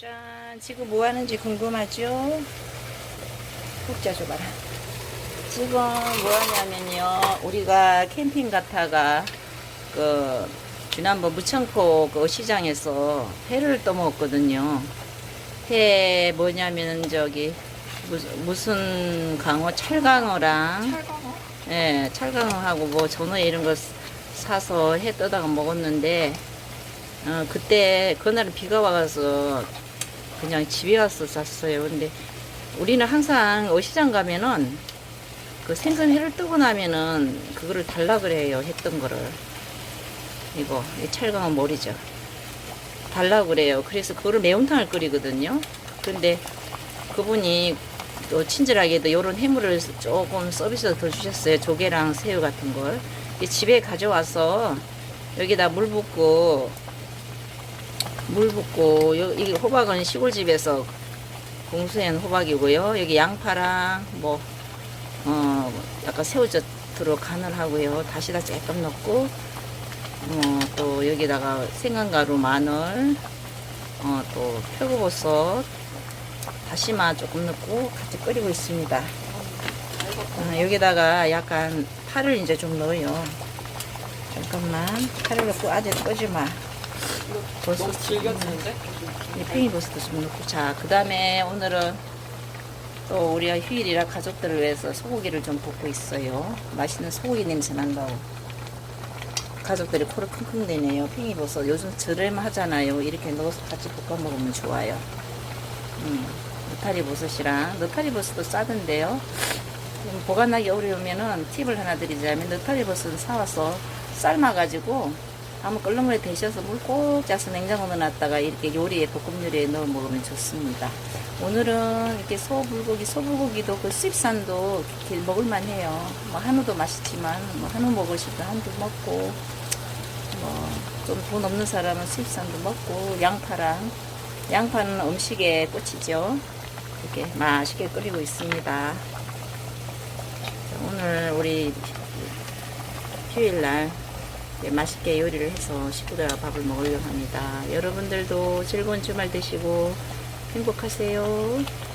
짠, 지금 뭐 하는지 궁금하죠? 국자 줘봐라. 지금 뭐 하냐면요, 우리가 캠핑 갔다가, 그, 지난번 무창포 그 시장에서 회를 떠먹었거든요. 회 뭐냐면 저기, 무슨, 무슨 강어? 철강어랑, 철강어? 예, 철강어하고 뭐 전어에 이런 거 사서 해 떠다가 먹었는데, 어, 그때, 그날은 비가 와서 그냥 집에 와서 잤어요. 근데 우리는 항상 어시장 가면은 그 생선회를 뜨고 나면은 그거를 달라 그래요. 했던 거를. 이거, 이 철강어 머리죠. 달라 그래요. 그래서 그거를 매운탕을 끓이거든요. 근데 그분이 또 친절하게도 요런 해물을 조금 서비스로 더 주셨어요. 조개랑 새우 같은 걸. 이 집에 가져와서 여기다 물 붓고 물 붓고 요, 이 호박은 시골집에서 공수한 호박이고요. 여기 양파랑 뭐 어, 약간 새우젓으로 간을 하고요. 다시다 조금 넣고 어, 또 여기다가 생강가루, 마늘, 어, 또 표고버섯, 다시마 조금 넣고 같이 끓이고 있습니다. 어, 여기다가 약간 파를 이제 좀 넣어요. 잠깐만 파를 넣고 아직 끄지 마. 너무 질겨지는데? 이 팽이버섯도 좀 넣고. 자 그 다음에 오늘은 또 우리가 휴일이라 가족들을 위해서 소고기를 좀 볶고 있어요. 맛있는 소고기 냄새 난다고. 가족들이 코를 킁킁 대네요. 팽이버섯. 요즘 저렴하잖아요. 이렇게 넣어서 같이 볶아 먹으면 좋아요. 음, 느타리 버섯이랑. 느타리 버섯도 싸던데요. 좀 보관하기 어려우면은 팁을 하나 드리자면 느타리 버섯 사와서 삶아가지고 한번 끓는 물에 데셔서 물 꼭 짜서 냉장고 넣어놨다가 이렇게 요리에 볶음 요리에 넣어 먹으면 좋습니다. 오늘은 이렇게 소불고기, 소불고기도 그 수입산도 먹을만 해요. 뭐 한우도 맛있지만 뭐 한우 먹을 수도 한두 먹고 뭐 좀 돈 없는 사람은 수입산도 먹고 양파랑 양파는 음식의 꽃이죠. 이렇게 맛있게 끓이고 있습니다. 자, 오늘 우리 휴일날 네, 맛있게 요리를 해서 식구들하고 밥을 먹으려고 합니다. 여러분들도 즐거운 주말 되시고 행복하세요.